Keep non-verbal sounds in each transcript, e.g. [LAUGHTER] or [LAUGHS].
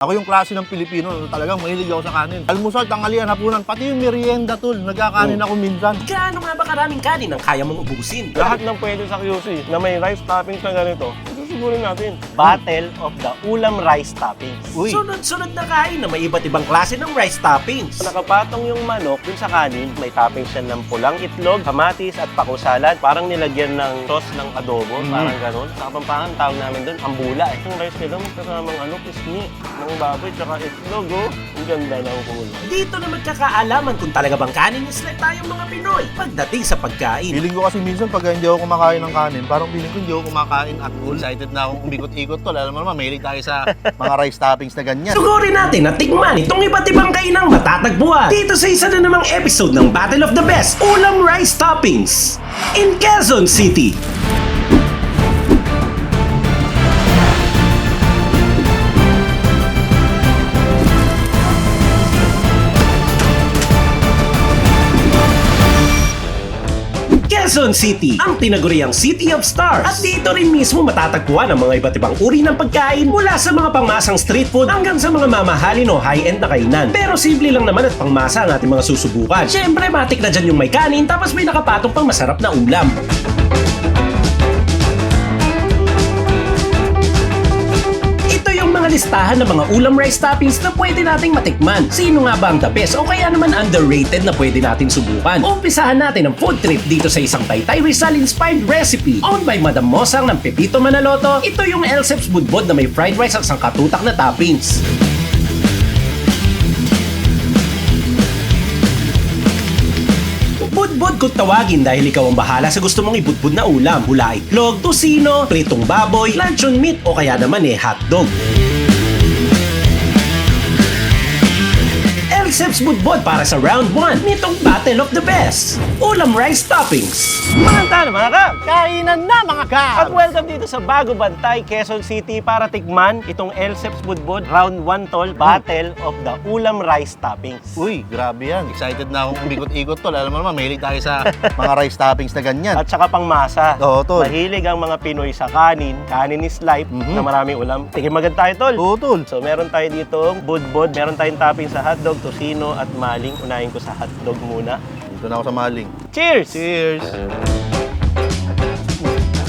Ako yung klase ng Pilipino, talagang mahilig ako sa kanin. Almusal, tanghalian, hapunan, pati yung merienda, tol. Nagkakanin ako minsan. Gaano nga ba karaming kanin ang kaya mong ubusin? Lahat ng pwede sa QC na may rice toppings na ganito, susugurin natin. Battle of the Ulam Rice Toppings. Uy, Sunod-sunod na kain na may iba't ibang klase ng rice toppings. Nakapatong yung manok dun sa kanin, may toppings siya ng pulang itlog, kamatis at paku salad. Parang nilagyan ng sauce ng adobo, Mm. parang ganun. Sa Kapampangan, tawag namin dun, ambula. Eh. Yung rice nila, kasamang ano, pisngi ng baboy, tsaka itlog, oh. Ang ganda ng kulay. Dito na magkakaalaman kung talaga bang kanin is like tayong mga Pinoy pagdating sa pagkain. feeling ko kasi minsan pag hindi ako kumakain ng kanin, parang feeling ko hindi ako kumakain at all. Excited na akong umikot-ikot, tol. Alam mo naman, mahilig tayo sa mga rice toppings na ganyan. Sugurin natin at tikman itong iba't ibang kainang matatagpuan dito sa isa na namang episode ng Battle of the Best Ulam Rice Toppings in Quezon City. Quezon City, ang tinaguriang City of Stars. At dito rin mismo matatagpuan ang mga iba't ibang uri ng pagkain mula sa mga pangmasang street food hanggang sa mga mamahalin o high-end na kainan. Pero simple lang naman at pangmasa ang ating mga susubukan. Siyempre, matik na dyan yung may kanin tapos may nakapatong pang masarap na ulam. Listahan ng mga ulam rice toppings na pwede nating matikman. Sino nga ba ang the best o kaya naman underrated na pwede natin subukan? Umpisahan natin ang food trip dito sa isang Taytay Rizal inspired recipe owned by Madam Mosang ng Pepito Manaloto. Ito yung Elseps Budbod na may fried rice at sangkatutak na toppings. Budbud kung tawagin dahil ikaw ang bahala sa gusto mong ibudbud na ulam. Mula itlog, tosino, pritong baboy, luncheon meat o kaya naman eh hotdog. Elseps Budbod para sa round 1 nitong Battle of the Best. Ulam rice toppings. Mga tano, mga kap! Kainan na, mga kap! At welcome dito sa Bago Bantay, Quezon City para tikman itong Elseps Budbud Round 1 Tol Battle of the Ulam Rice Toppings. Uy, grabe yan. Excited na akong umikot-ikot, tol. Alam mo naman, mahilig tayo sa mga rice toppings na ganyan. At saka pang masa. Oo, tol. Mahilig ang mga Pinoy sa kanin. Kanin is life Mhm. na maraming ulam. Tigim agad tayo, tol. Oo, tol. So meron tayo dito budbud, meron tayong topping sa hotdog, tosino at maling. Unahin ko sa hotdog muna. Dito na ako sa maling. Cheers! Cheers!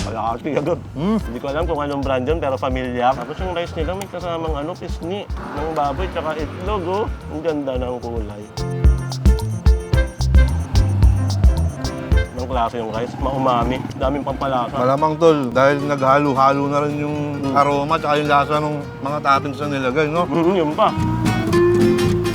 Kalahati agad. Mm. Hindi ko alam kung anong brand yun, pero familiar. Tapos yung rice nila may kasamang ano, pisngi ng baboy, tsaka itlog, oh. Ang ganda ng kulay. Ang klase yung rice, maumami, daming pampalasa. Malamang, tol. Dahil naghalo-halo na rin yung aroma at yung lasa ng mga toppings na nilagay, no? Mhm, yun pa.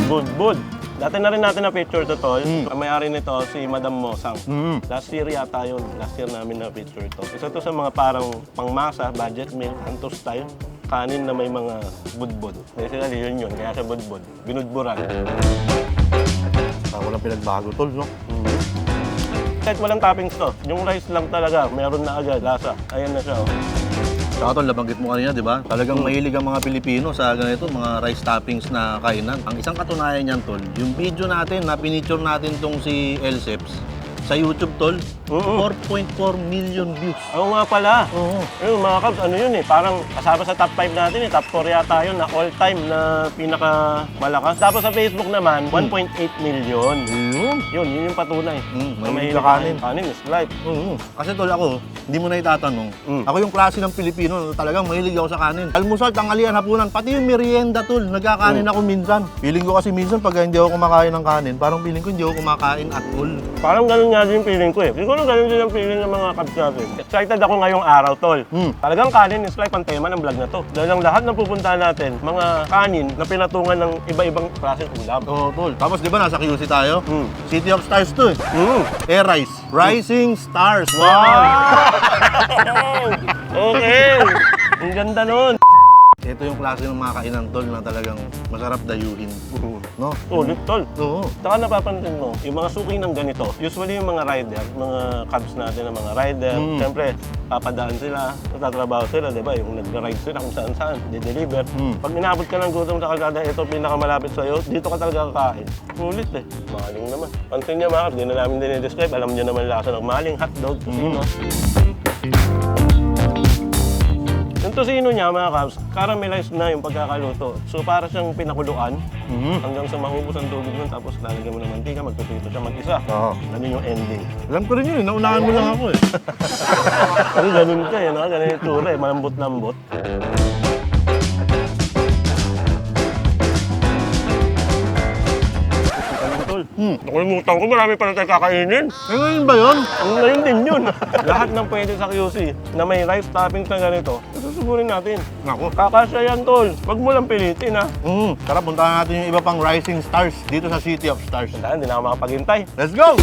Good, good. Dati na rin natin na picture to, tol. Mm. Ang may-ari nito si Madam Mosang. Mm. Last year yata yun. Last year namin na picture to. Isa to sa mga parang pangmasa, budget meal, antos style. Kanin na may mga budbud. Basically yun yun, kaya sa budbud. Binudburan. Ah, walang pinagbago, tol, no? Kahit walang toppings to, yung rice lang talaga, meron na agad lasa. Ayan na siya. Oh. Saka tol, nabanggit mo kanina, di ba? Talagang mahilig ang mga Pilipino sa ganito, mga rice toppings na kainan. Ang isang katunayan niyan, tol, yung video natin, na pinicture natin tong si Elseps, sa YouTube, tol, Oo. 4.4 million views. Oo nga pala. Oo. Yung mga Cubs, ano yun eh, parang kasama sa top 5 natin eh, top 4 yata yun na all time na pinaka malakas. Tapos sa Facebook naman, 1.8 million. Yun. Yun, yun yung patunay. Mm, Na mahilig ka kanin. Kanin is life. Oo. Kasi tol, ako, hindi mo na itatanong. Mm. Ako yung klase ng Pilipino, na talagang mahilig ako sa kanin. Almusal, tanghalian, hapunan, pati yung merienda, tol. Nagkakanin ako minsan. Feeling ko kasi minsan pag hindi ako kumakain ng kanin, parang feeling ko hindi ako kumakain at all. Parang ganun nga din yung feeling ko eh. Siguro ganun din ang feeling ng mga natin. Excited ako ngayong araw, tol. Mm. Talagang kanin is life ang tema ng vlog na to. Dahil ang lahat ng pupuntahan natin, mga kanin na pinatungan ng iba-ibang klaseng ulam. Oo, tol. Tapos di ba nasa QC tayo? Mm. City of Stars to eh. Mm. Air Rice. Rising Stars. [LAUGHS] okay! Ang ganda nun! Ito yung klase ng mga kainan, tol, na talagang masarap dayuhin. No? Ulit, tol. Oo. Saka napapansin mo, yung mga suki ng ganito, usually yung mga rider, mga cabs natin na mga rider, Mm. siyempre, papadaan sila, natatrabaho sila, di ba? Yung nagra-ride sila kung saan saan, di-deliver. Mm. Pag inabot ka ng gutom sa kalsada, ito pinakamalapit sa'yo, dito ka talaga kakain. Ulit eh. Maling naman. Pansin niya mga, di na namin dinidescribe, alam niyo naman lasa ng maling hotdog, Mm. Tosino niya, mga Cubs, caramelized na yung pagkakaluto. So, para siyang pinakuluan Mhm. hanggang sa mahubos ang tubig nun. Tapos lalagyan mo ng mantika, magpipito siya mag-isa. Oo. Ganun yung ending. Alam ko rin yun, eh. naunahan mo lang ako eh. [LAUGHS] Kasi ganun ka, eh, no? Ganun yung tsura, eh. Malambot-lambot. Tol, Hmm. nakalimutan ko, marami pa na tayo kakainin. Eh, ngayon ba yun? Ang ngayon din yun. [LAUGHS] Lahat ng pwede sa QC na may rice toppings na ganito, susuburin natin. Nako. Kakasya yan, tol. Huwag mo lang pilitin, ha. Mm. Tara, puntahan natin yung iba pang rising stars dito sa City of Stars. Tandaan, hindi na ako makapaghintay. Let's go!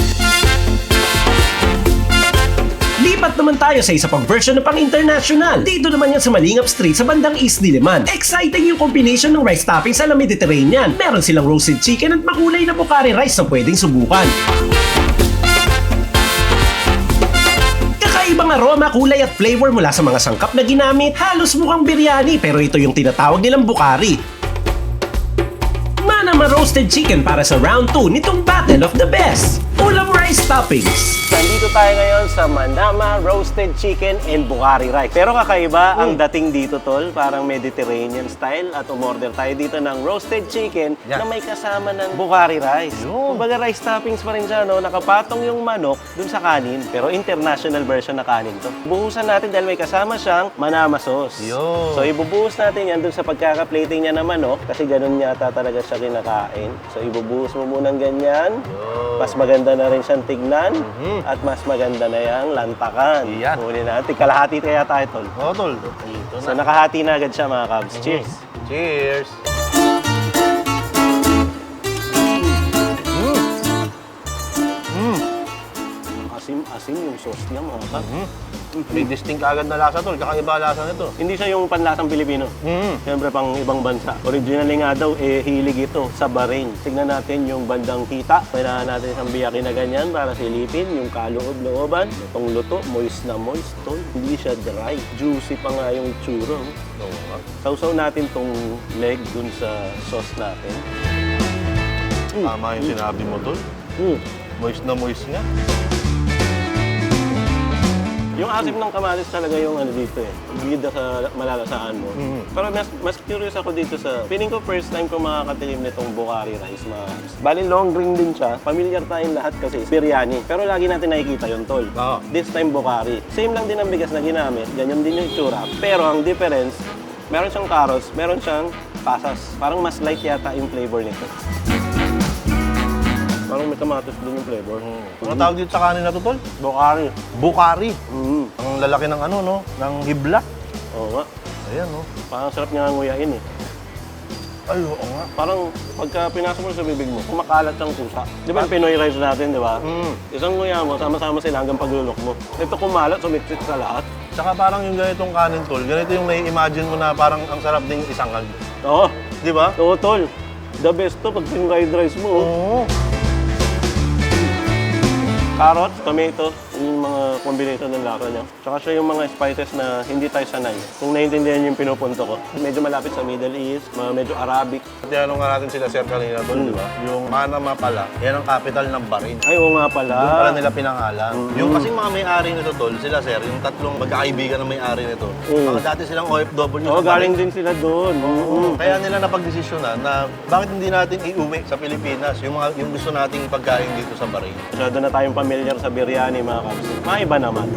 Lipat naman tayo sa isa pang version na pang international. Dito naman yan sa Malingap Street sa bandang East Diliman. Exciting yung combination ng rice toppings sa Mediterranean. Meron silang roasted chicken at makulay na bukari rice na pwedeng subukan. Kakaibang aroma, kulay at flavor mula sa mga sangkap na ginamit. Halos mukhang biryani pero ito yung tinatawag nilang bukari. Manama roasted chicken para sa round 2 nitong Battle of the Best. Ulam rice toppings. Nandito tayo ngayon sa Manama Roasted Chicken and Bukhari Rice. Pero kakaiba ang dating dito, tol. Parang Mediterranean style. At umorder tayo dito ng roasted chicken Yan. na may kasama ng Bukhari Rice. Yun. Kumbaga rice toppings pa rin siya, no? Nakapatong yung manok dun sa kanin. Pero international version na kanin to. Buhusan natin dahil may kasama siyang Manama sauce. Yun. So ibubuhos natin yan dun sa pagkaka-plating niya na manok kasi ganun yata talaga siya kinakain. So ibubuhos mo munang ganyan. Mas maganda na rin siyang tignan at mas maganda na yung lantakan. Yan. Kunin natin. Kalahati kaya tayo, tol. Oo, tol. Dito So nakahati na agad siya mga Cubs. Cheers! Cheers! Asim, asim yung sauce niya mga Cubs. May distinct agad na lasa, tol. Kakaiba lasa nito. Hindi siya yung panlasang Pilipino. Mm. Siyempre pang ibang bansa. Originally nga daw, eh, hilig ito sa Bahrain. Tignan natin yung bandang kita. Kailangan natin isang biyaki na ganyan para silipin yung kaloob-looban. Itong luto, moist na moist. Tol. Hindi siya dry. Juicy pa nga yung churro. Sausaw natin tong leg dun sa sauce natin. Tama yung sinabi mo, tol. Mm. Moist na moist nga. Yung asim ng kamatis talaga yung ano dito eh. Bida sa malalasaan mo. Mhm. Pero mas, mas curious ako dito sa... Feeling ko first time ko makakatilim nitong Bukhari rice mga Bali long green din siya. Familiar tayong lahat kasi biryani. Pero lagi natin nakikita yung tol. Oo. This time Bukhari. Same lang din ang bigas na ginamit. Ganyan din yung itsura. Pero ang difference, meron siyang carrots, meron siyang pasas. Parang mas light yata yung flavor nito. May kamatis din yung flavor. Ano tawag dito sa kanin na to, tol? Bukhari. Bukari. Mm. Ang lalaki ng ano, no? Ng hibla. Oo nga. Ayan, no? Parang sarap niya nguyain eh. Ay, oo nga. Parang pagka pinasok mo sa bibig mo, kumakalat ang susa. Di ba yung Pinoy rice natin, di ba? Mm. Isang nguya mo, sama-sama sila hanggang paglulok mo. Ito kumalat, sumiksit sa lahat. Tsaka parang yung ganitong kanin, tol. Ganito yung nai-imagine mo na parang ang sarap ding isangag. Oo, Di ba? oo tol. The best to pag fried rice mo. oh. Carrots, tomato, yung mga combination ng lasa niya. Tsaka siya yung mga spices na hindi tayo sanay. Kung naiintindihan niyo yung pinupunto ko. Medyo malapit sa Middle East, mga medyo Arabic. Tinanong nga natin sila, sir, kanina, tol, di ba? Yung Manama pala, yan ang capital ng Bahrain. Ay, oo nga pala. Doon pala nila pinangalan. Yung kasi mga may-ari nito, tol, sila, sir, yung tatlong magkakaibigan na may-ari nito. Mm. Mga dati silang OFW Oo, sa galing din sila doon. Oo. Kaya nila napagdesisyonan na bakit hindi natin iuwi sa Pilipinas yung mga yung gusto nating pagkain dito sa Bahrain. Masyado na tayong familiar sa biryani mga kaps. Maiba naman.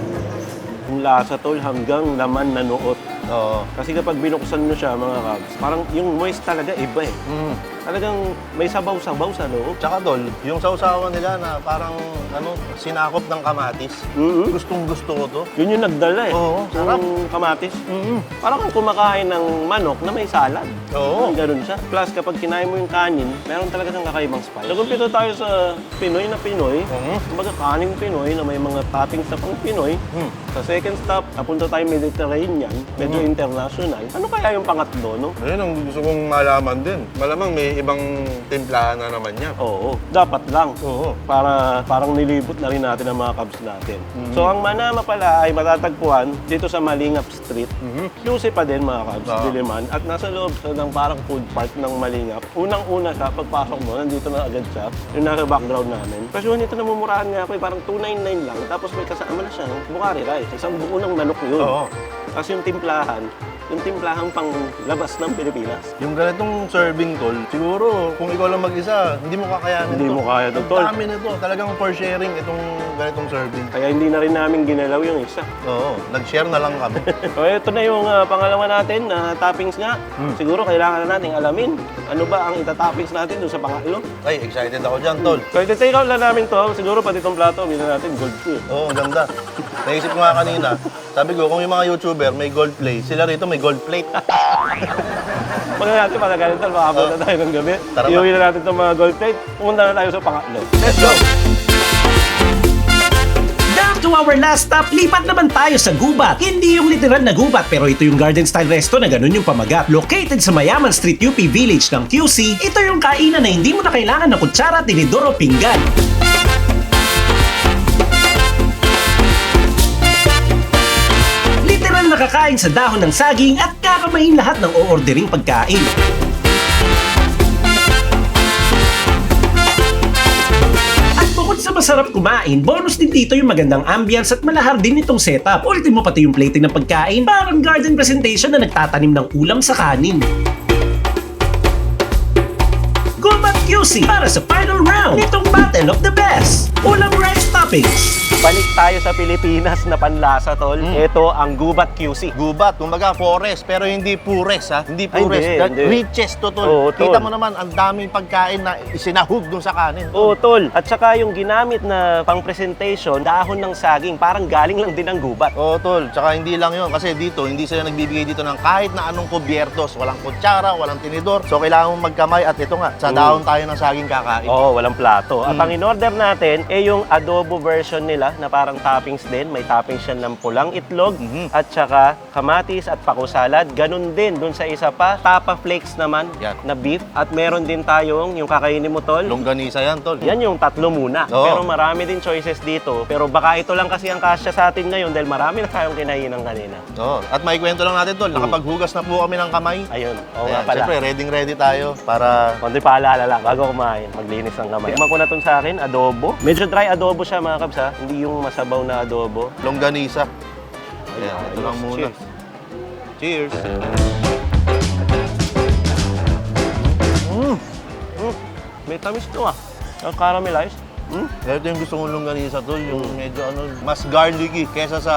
Yung lasa tol hanggang laman na nuot. Oo. Kasi kapag binuksan mo siya mga kaps, parang yung moist talaga iba eh. Mm. Talagang may sabaw-sabaw sa loob. Tsaka tol, yung sausawan nila na parang ano, sinakop ng kamatis. Mhm. Gustong gusto ko to. Yun yung nagdala eh. Oo, sarap. Yung kamatis. Mm. Parang kang kumakain ng manok na may salad. Oo. Yung Ganun siya. Plus, kapag kinain mo yung kanin, meron talaga siyang kakaibang spice. Nagumpito tayo sa Pinoy na Pinoy. Mhm. Kumbaga, kaning Pinoy na may mga toppings na pang Pinoy. Mm. Sa second stop, napunta tayo Mediterranean, medyo international. Ano kaya yung pangatlo, no? Ayun ang gusto kong malaman din. Malamang may ibang timplahan na naman niya. Oo, dapat lang. Oo. Para parang nilibot na rin natin ang mga Cubs natin. So ang Manama pala ay matatagpuan dito sa Malingap Street. Lucy pa din mga Cubs, Oo. Diliman. At nasa loob sa ng parang food park ng Malingap. Unang-una siya, pagpasok mo, nandito na agad siya. Yung nasa background namin. Kasi yun, ito namumurahan nga ako, eh, parang 299 lang. Tapos may kasama na siya, Bukhari rice. Isang buo ng manok yun. Oo. Kasi yung timplahan, yung timplahan pang labas ng Pilipinas. Yung ganitong serving tol, siguro kung ikaw lang mag-isa, hindi mo kakayanin Hindi to. mo kaya to, Ang tol. dami nito. Talagang for sharing itong ganitong serving. Kaya hindi na rin namin ginalaw yung isa. Oo, nag-share na lang kami. [LAUGHS] So ito na yung ah, pangalawa natin na toppings nga. Siguro kailangan na nating alamin ano ba ang itatoppings natin dun sa pangatlo. Ay, excited ako dyan, tol. So iti-take out lang namin to. Siguro pati itong plato, na natin gold to. eh. Oo, ang ganda. Naisip ko nga kanina, sabi ko, kung yung mga YouTuber may gold play, sila rito may gold plate. [LAUGHS] Pag natin pala ganito, makabot na tayo ng gabi. Tara? Iuwi na natin itong mga gold plate. Pumunta na tayo sa pangatlo. Let's go! Down to our last stop, lipat naman tayo sa gubat. Hindi yung literal na gubat, pero ito yung garden style resto na ganun yung pamagat. Located sa Mayaman Street UP Village ng QC, ito yung kainan na hindi mo na kailangan ng kutsara, tinidor o pinggan. Nakakain sa dahon ng saging at kakamain lahat ng o-ordering pagkain. Sa masarap kumain, bonus din dito yung magandang ambience at malahar din itong setup. Ulitin mo pati yung plating ng pagkain, parang garden presentation na nagtatanim ng ulam sa kanin. Gubat QC para sa final round nitong Battle of the Best. Ulam rice toppings. Balik tayo sa Pilipinas na panlasa, tol. Hmm. Ito ang Gubat QC. Gubat, kumbaga forest, pero hindi pures ha. Hindi Ay, pures. hindi, That hindi. Riches to tol. Oo, tol. Kita mo naman, ang daming pagkain na isinahog dun sa kanin. Oo, tol. At saka yung ginamit na pang presentation, dahon ng saging, parang galing lang din ng gubat. Oo, tol. Tsaka hindi lang yun. Kasi dito, hindi sila nagbibigay dito ng kahit na anong kubyertos. Walang kutsara, walang tinidor. So, kailangan mong magkamay. At ito nga, sa Mm. dahon tayo ng saging kakain. Oo, walang plato. At Mm. ang in-order natin, eh yung adobo version nila na parang toppings din. May toppings siya ng pulang itlog Mhm. at saka kamatis at pako salad. Ganun din dun sa isa pa. Tapa flakes naman Yan. na beef. At meron din tayong yung kakainin mo, tol. Longganisa yan, tol. Yan yung tatlo muna. Oo. Pero marami din choices dito. Pero baka ito lang kasi ang kasya sa atin ngayon dahil marami na tayong kinainan kanina. Oo. At may kwento lang natin, tol. Nakapaghugas na po kami ng kamay. Ayun. Oo Ayan, nga pala. Siyempre, ready ready tayo para Konti paalala lang, bago kumain, maglinis ng kamay. Tikman ko na itong sa akin, adobo. Medyo dry adobo siya mga kabs ha. Hindi yung masabaw na adobo. longganisa. Ayan, ito lang muna. Cheers. Cheers. Mm. May tamis to ah. Ang caramelized. Mm. Ito yung gusto kong longganisa, tol. Yung medyo ano, mas garlicky kesa sa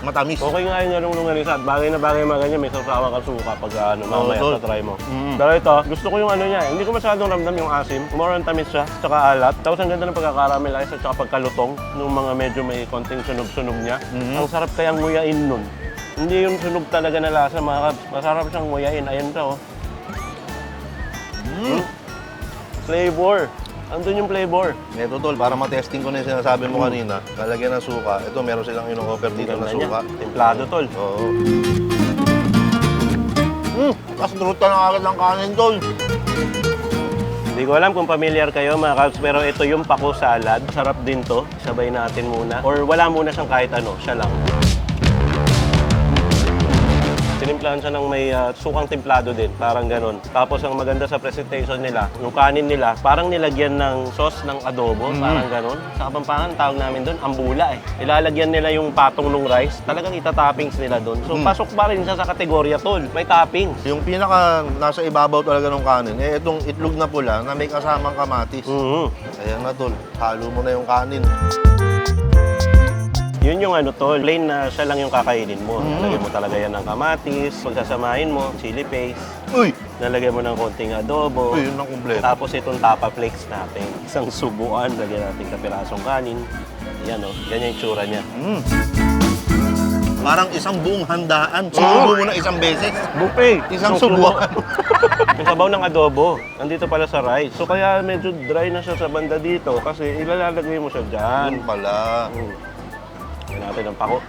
matamis. Okay nga yung nalong nung at bagay na bagay mga ganyan, may sasawa ka suka pag ano, mamaya tol. sa try mo. Mm. Pero ito, gusto ko yung ano niya, eh. hindi ko masyadong ramdam yung asim. More on tamis siya, tsaka alat. Tapos ang ganda ng pagkakaramelize at tsaka pagkalutong nung mga medyo may konting sunog-sunog niya. Mhm. Ang sarap kayang nguyain nun. Hindi yung sunog talaga na lasa mga kabs. Masarap siyang nguyain. Ayan siya oh. Mm. Flavor. Andun yung flavor. Ito, tol, para matesting ko na yung sinasabi mo kanina, lalagyan ng suka. Ito, meron silang ino-offer dito na Ganda niya. suka. Templado tol. Oo. Mm, tapos durot ka na agad ng kanin, tol. Hindi ko alam kung familiar kayo mga kabs, pero ito yung pako salad. Sarap din to. Sabay natin muna. Or wala muna siyang kahit ano, siya lang. Tinimplahan siya ng may ah, sukang templado din, parang ganun. Tapos ang maganda sa presentation nila, yung kanin nila, parang nilagyan ng sauce ng adobo, parang ganun. Sa Kapampangan, tawag namin doon, ambula eh. Ilalagyan nila yung patong ng rice, talagang itatoppings nila doon. So Mm. pasok pa rin siya sa kategorya tol, may toppings. Yung pinaka nasa ibabaw talaga ng kanin, eh itong itlog na pula na may kasamang kamatis. Mhm. Ayan na, tol. Halo mo na yung kanin. Yun yung ano tol, plain na siya lang yung kakainin mo. Mm. Lalagyan mo talaga yan ng kamatis, pagsasamahin mo, chili paste, Uy! lalagyan mo ng konting adobo. Uy, yun ang kumpleto. Tapos itong tapa flakes natin, isang subuan, lagyan natin kapirasong kanin. Yan o, ganyan yung tsura niya. Mm. Parang isang buong handaan. Subo mo na isang beses. Buffet! Isang subuan. [LAUGHS] yung sabaw ng adobo, nandito pala sa rice. So kaya medyo dry na siya sa banda dito kasi ilalagay mo siya dyan. Yan pala. Mm. Lagyan natin ng pako.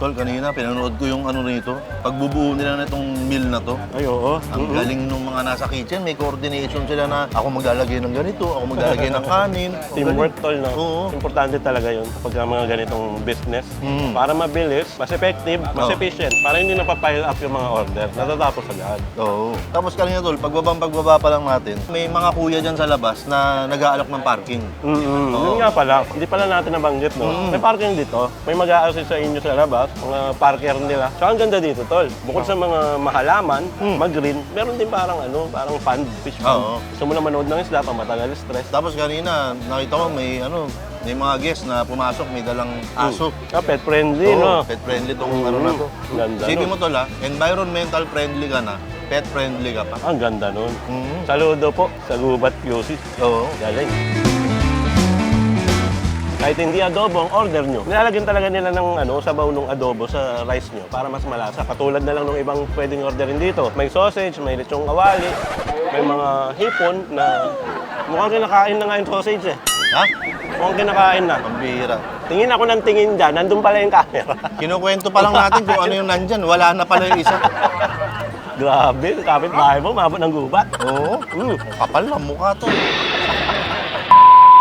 Tol, kanina pinanood ko yung ano rito. Pagbubuo nila na itong meal na to. Ay, oo. Ang Mhm. galing nung mga nasa kitchen, may coordination sila na ako maglalagay ng ganito, ako maglalagay ng [LAUGHS] kanin. Teamwork tol, no? Oo. Importante talaga yun kapag ka mga ganitong business. Mm. Para mabilis, mas effective, mas Oo. efficient. Para hindi napapile up yung mga order. Natatapos agad. Oo. Tapos kanina tol, pagbabang pagbaba pa lang natin, may mga kuya dyan sa labas na nag-aalok ng parking. Mm-mm. Oo. Yun nga pala, hindi pala natin nabanggit, no? Mm. May parking dito. May mag-a-assist sa inyo sa labas. Mga parker nila. Tsaka ang ganda dito, tol. Bukod sa mga mahalaman, mag-green, meron din parang ano, parang pond, fish pond. Oo. Gusto mo na manood ng isda, pamatagal stress. Tapos kanina, nakita ko may ano, may mga guests na pumasok, may dalang aso. Ah, pet friendly, Oo, no? pet friendly tong ano na to. Mm. Ganda Isipin nun. mo tol ha, environmental friendly ka na, pet friendly ka pa. Ang ganda nun. Mhm. Saludo po sa Gubat QC. Oo. Galing. Kahit hindi adobo ang order nyo, nilalagyan talaga nila ng ano, sabaw ng adobo sa rice nyo para mas malasa. Katulad na lang ng ibang pwedeng orderin dito. May sausage, may lechong kawali, may mga hipon na mukhang kinakain na nga yung sausage eh. Ha? Mukhang kinakain na. Ang bihira. Tingin ako ng tingin dyan, nandun pala yung camera. [LAUGHS] Kinukwento pa lang natin kung ano yung nandyan. Wala na pala yung isa. Grabe, kapit bahay mo, mabot ng gubat. Oo. Mm. Kapal na mukha to.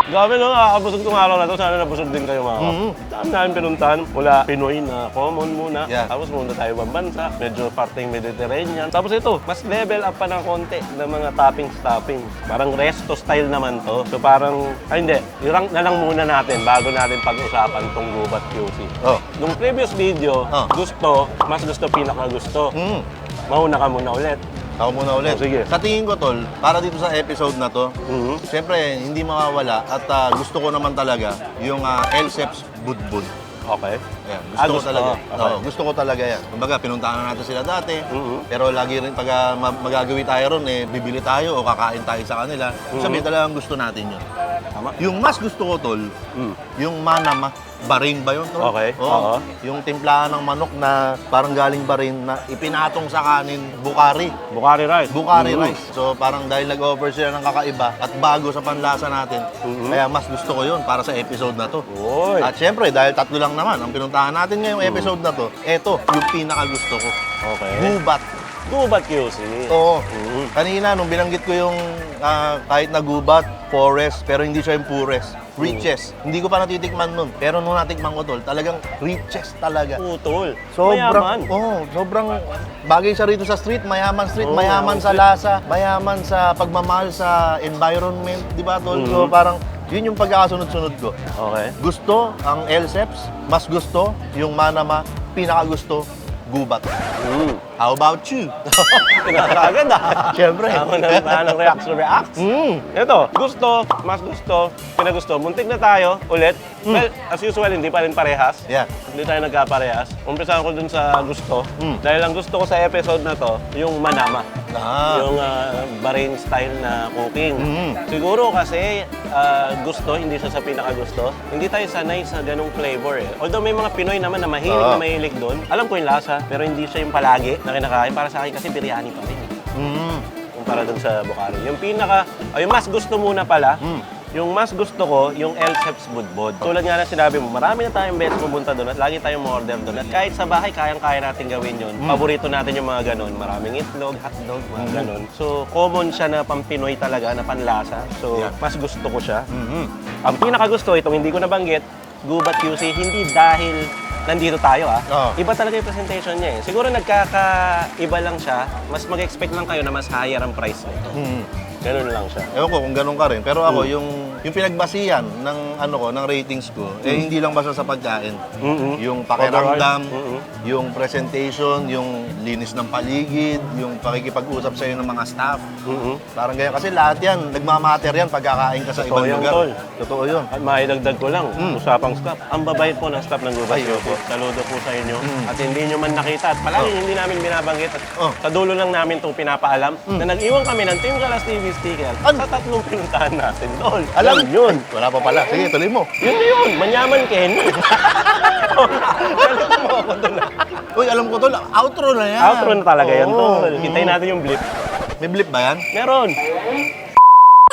Grabe no, nakakabusog tong araw na to. Sana nabusog din kayo mga Mhm. Dami namin pinuntahan. Mula Pinoy na common muna. Yeah. Tapos muna tayo ibang bansa. Medyo parteng Mediterranean. Tapos ito, mas level up pa ng konti ng mga toppings-toppings. Parang resto style naman to. So parang, ay hindi, i-rank na lang muna natin bago natin pag-usapan tong Gubat QC. Oh. Nung previous video, Oh. gusto, mas gusto, pinaka gusto. Mm. Mauna ka muna ulit. Ako muna ulit. Oh, sige. Sa tingin ko, Tol, para dito sa episode na to, Mhm. Siyempre, hindi mawawala at ah, gusto ko naman talaga yung uh, Elseps Budbud. Okay. Ayan, gusto Ah, ko gusto. talaga. Okay. Oo, gusto ko talaga yan. Kumbaga, pinuntahan na natin sila dati. Mhm. Pero lagi rin pag ah, ma- magagawi tayo ron, eh, bibili tayo o kakain tayo sa kanila. Sabihin talagang gusto natin yun. Tama. Yung mas gusto ko, Tol, Mm. yung manama. Barin ba yun, Tol? Okay, Oo. oo. Yung timplahan ng manok na parang galing barin na ipinatong sa kanin, bukari. Bukari rice. Bukari Mhm. rice. So parang dahil nag-offer sila ng kakaiba at bago sa panlasa natin, Mhm. kaya mas gusto ko yun para sa episode na to. Uy. At syempre, dahil tatlo lang naman ang pinuntahan natin ngayong episode na to, eto, yung pinaka gusto ko. Okay. Gubat. Gubat QC. Oo. Mhm. Kanina, nung binanggit ko yung ah, kahit na gubat, forest, pero hindi siya yung purest. Riches. Hindi ko pa natitikman nun. Pero nung natikman ko tol, talagang riches talaga. Putol. Sobrang, Mayaman. oh, sobrang bagay siya rito sa street, mayaman street, Oo, mayaman sa lasa, mayaman sa pagmamahal sa environment, di ba tol? So Mhm. parang yun yung pagkakasunod-sunod ko. Okay. Gusto ang Elseps, mas gusto yung Manama, pinaka gusto gubat. Mm. How about you? Pinakagad ah. Siyempre. Ako na parang reacts to reacts. Mm. Ito, gusto, mas gusto, pinagusto. Muntik na tayo ulit. Hmm. Well, as usual, hindi pa rin parehas. Yeah. Hindi tayo nagkaparehas. Umpisahan ko dun sa gusto. Mm. Dahil ang gusto ko sa episode na to, yung manama. Ah. Yung uh, Bahrain style na cooking. Mm. Siguro kasi ah, gusto, hindi siya sa pinakagusto. Hindi tayo sanay sa ganong flavor eh. Although may mga Pinoy naman na mahilig Oo. na mahilig doon. Alam ko yung lasa, pero hindi siya yung palagi na kinakain. Para sa akin kasi biryani pa rin. eh. Mm. Kumpara doon sa Bukari. Yung pinaka, ay yung mas gusto muna pala, Mm. yung mas gusto ko, yung Elseps Budbod. Tulad nga na sinabi mo, marami na tayong beses pumunta doon at lagi tayong order doon. At kahit sa bahay, kayang-kaya natin gawin yun. Paborito natin yung mga ganon. Maraming itlog, hotdog, mga ganon. So, common siya na pang-Pinoy talaga, na panlasa. So, Yeah. mas gusto ko siya. Mhm. Ang pinakagusto, itong hindi ko nabanggit, Gubat QC, hindi dahil nandito tayo ah. Oo. Iba talaga yung presentation niya eh. Siguro nagkaka-iba lang siya, mas mag-expect lang kayo na mas higher ang price nito. Mhm. Ganun lang siya. Ewan ko kung ganun ka rin. Pero ako, Mm. yung, yung pinagbasihan ng, ano ko, ng ratings ko, eh hindi lang basta sa pagkain. Yung pakiramdam, yung presentation, yung linis ng paligid, yung pakikipag-usap sa'yo ng mga staff. Parang ganyan. Kasi lahat yan, nagmamatter yan pagkakain ka sa Totoo ibang yan, lugar. tol. Totoo yun. At maidagdag ko lang, Mm. usapang staff. Ang babayit po ng staff ng Gubat Ay, QC. opo. Saludo po sa inyo. Mm. At hindi nyo man nakita. At palagi hindi namin binabanggit. At Oh. sa dulo lang namin itong pinapaalam na nag-iwan kami ng Team Galas TV sticker Ano? sa tatlong pinuntahan natin. Tol, Alam Yan yun. Wala pa pala. Sige, tuloy mo. Yun na yun, manyaman Ken. Galit mo ako doon. Uy, alam ko to, outro na yan. Outro na talaga yan, Oo. tol. Hintayin natin yung blip. May blip ba yan? Meron.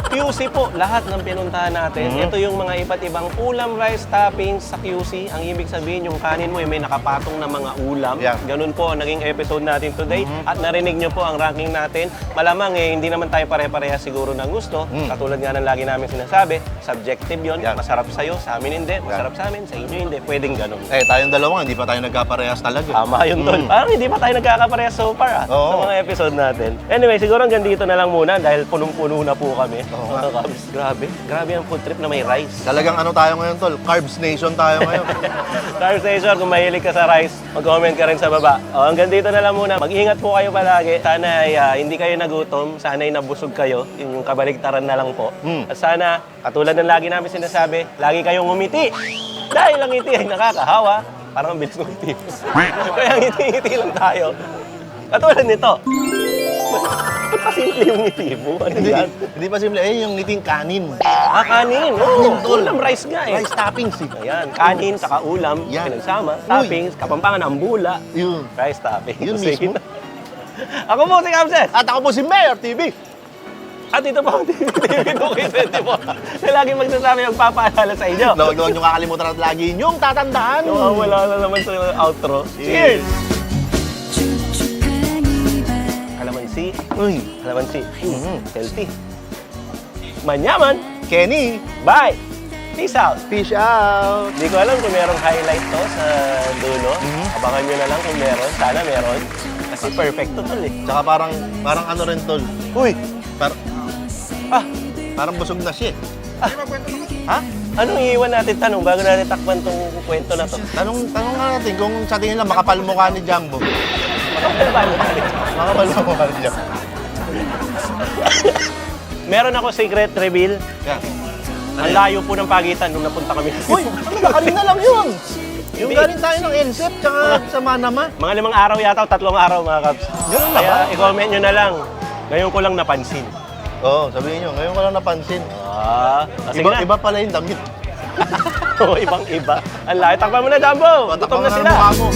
QC po, lahat ng pinuntahan natin. Mhm. Ito yung mga iba't ibang ulam, rice, toppings sa QC. Ang ibig sabihin, yung kanin mo, yung may nakapatong na mga ulam. Yeah. Ganun po ang naging episode natin today. Mhm. At narinig nyo po ang ranking natin. Malamang eh, hindi naman tayo pare-pareha siguro ng gusto. Mm. Katulad nga ng lagi namin sinasabi, subjective yon. Yeah. Masarap sa'yo, sa amin hindi. Masarap sa amin, sa inyo hindi. Pwedeng ganun. Eh, tayong dalawa, hindi pa tayo nagkaparehas talaga. Tama yun, Tol. Mm. Parang hindi pa tayo nagkakaparehas so far, ah, Oo. sa mga episode natin. Anyway, siguro hanggang dito na lang muna dahil punong-puno na po kami. Oo nga. Mga kabs, grabe. Grabe ang food trip na may rice. Talagang ano tayo ngayon, tol? Carbs Nation tayo ngayon. [LAUGHS] Star Station, kung mahilig ka sa rice, mag-comment ka rin sa baba. O, hanggang dito na lang muna. Mag-ingat po kayo palagi. Sana ay ah, hindi kayo nagutom. Sana ay nabusog kayo. Yun yung kabaligtaran na lang po. Hmm. At sana, katulad ng lagi namin sinasabi, lagi kayong umiti. Dahil ang ngiti ay nakakahawa. Parang ang bilis ngiti. [LAUGHS] Kaya ngiti-ngiti lang tayo. Katulad nito. Pa simple yung ngiti mo? Ano hindi, yan? hindi pa simple. Eh, yung ngiting kanin. Ah, kanin. Oo, ulam rice nga eh. Rice toppings eh. Ayan, kanin, saka ulam, Yan. pinagsama, Uy. toppings, kapampangan ng bula, Yun. rice toppings. Yun mismo. Ako po si Kamses. At ako po si Mayor TV. At ito po ang TV TV 224 na lagi magsasabi magpapaalala sa inyo. Huwag huwag nyo kakalimutan at lagi nyong tatandaan. Nawawala na naman sa outro. Cheers! Kalamansi, Uy. kalamansi, Mhm. healthy. Manyaman, Kenny, bye! Peace out! fish out. Hindi ko alam kung merong highlight to sa dulo. Mhm. Abangan nyo na lang kung meron. Sana meron. Kasi perfect to tol eh. Tsaka parang, parang ano rin, tol. Uy! Par Ah! parang busog na siya. Ha? Anong iiwan natin tanong bago natin takpan tong kwento na to? Tanong, tanong nga natin kung sa tingin lang makapal mukha ni Jumbo. [LAUGHS] Makapal mukha ni Jumbo. Meron ako secret reveal. Yan. Ang layo po ng pagitan nung napunta kami. Uy, ano ba? Kanina lang yun. Yung Hindi. galing tayo ng LSEP tsaka sa Manama. Mga limang araw yata o tatlong araw mga Kabs. Ganun na Kaya ba? i-comment nyo na lang. Ngayon ko lang napansin. Oo, sabihin nyo. Ngayon ko lang napansin. Ah, kasi Iba, na. iba pala yung damit. [LAUGHS] Oo, ibang iba. Ang layo. Takpan mo na, Jumbo. Gutom na Takpan sila. ng mukha mo.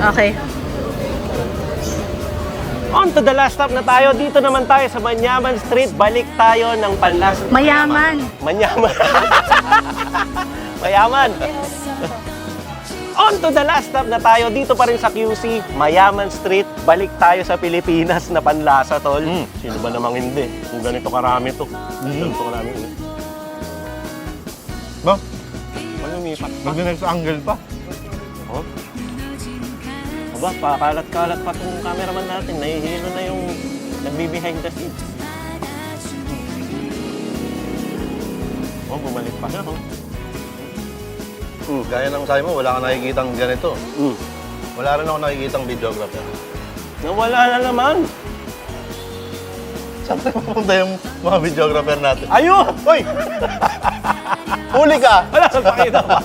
Okay. On to the last stop na tayo. Dito naman tayo sa Manyaman Street. Balik tayo ng Panlas. Mayaman. Manyaman. [LAUGHS] Mayaman. On to the last stop na tayo. Dito pa rin sa QC, Mayaman Street. Balik tayo sa Pilipinas na panlasa, tol. Mm. Sino ba namang hindi? Kung ganito karami to. Ganito karami. eh. Ba? Ano lumipat pa? Mag-next angle pa. Oh. Aba, pakalat-kalat pa itong cameraman natin. Nahihilo na yung nagbe-behind the scenes. Oh, bumalik pa siya. Oh. Mm. Gaya ng sabi mo, wala ka nakikitang ganito. Mm. Wala rin ako nakikitang videographer. Nawala na naman. Saan tayo pupunta yung mga videographer natin? Ayun! Hoy! [LAUGHS] Huli ka! Wala, pakita pa.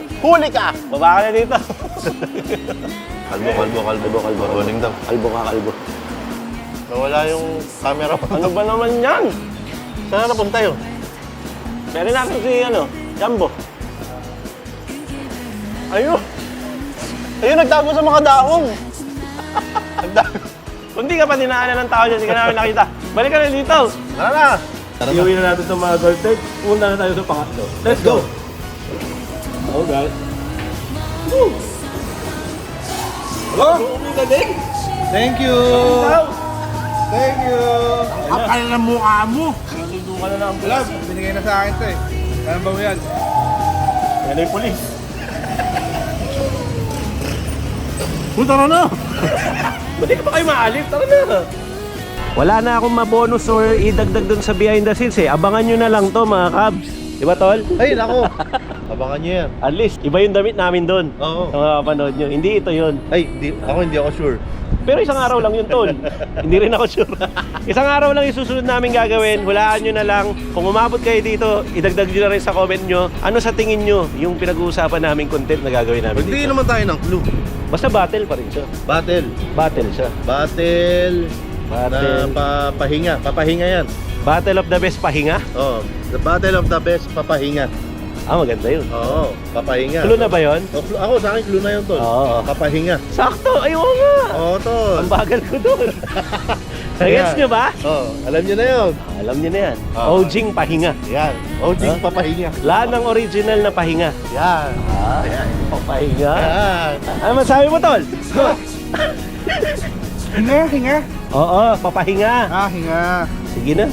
[LAUGHS] Huli ka! Baba ka na dito. [LAUGHS] Kalbo, kalbo, kalbo, kalbo. Rolling daw. Kalbo ka, kalbo. Nawala yung camera mo. Ano ba naman yan? Saan na napunta yun? Meron natin si, ano, Jumbo. Ayun! Ayun, nagtago sa mga dahong. nagtago. [LAUGHS] Kung di ka pa dinaanan ng tao dyan, hindi ka namin nakita. Balik ka na dito. Tara na! Iuwi na natin itong mga tag. Punta na tayo sa pangatlo. Let's go! Oh, guys. Woo! Hello? Umuwi ka din? Thank you! Thank you! Kapal na mukha mo! Nasundo ka na lang. Love, binigay na sa akin to eh. Ano ba mo yan? Yan yung pulis. Punta na na! Hindi ka pa kayo maalis. Tara na. Wala na akong mabonus or idagdag dun sa behind the scenes eh. Abangan nyo na lang to mga kabs. Di ba tol? Ay, nako! [LAUGHS] Abangan nyo yan. At least, iba yung damit namin doon. Oo. Sa mga kapanood nyo. Hindi ito yun. Ay, di, ako hindi ako sure. Pero isang araw lang yun, tol. [LAUGHS] Hindi rin ako sure. isang araw lang yung susunod namin gagawin. Hulaan nyo na lang. Kung umabot kayo dito, idagdag nyo na rin sa comment nyo. Ano sa tingin nyo yung pinag-uusapan naming content na gagawin namin Magbigay dito? naman tayo ng clue. Basta battle pa rin siya. Battle. Battle siya. Battle. Na Battle. papahinga. Papahinga yan. Battle of the best pahinga? Oh, the battle of the best papahinga. Ah, maganda yun. Oo, papahinga. Clue na ba yun? Oh, clue- ako, sa akin, clue na yun, tol. Oo. Papahinga. Sakto! Ay, oo nga! Oo, tol. Ang bagal ko doon. Nagets [LAUGHS] nyo ba? Oo, alam nyo na yun. Alam nyo na yan. Oo. Ojing pahinga. Yan. Ojing Huh? papahinga. Lahat ng original na pahinga. Yan. Ah, Yan. papahinga. Yan. Ano masabi mo, Tol? Hinga, hinga. Oo, papahinga. Ah, hinga. Sige na.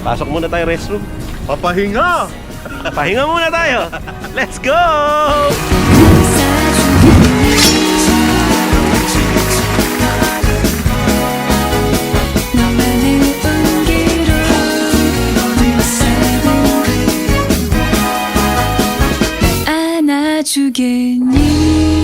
Pasok muna tayo restroom. Papahinga! Pahinga muna tayo. Let's go! 주겠니?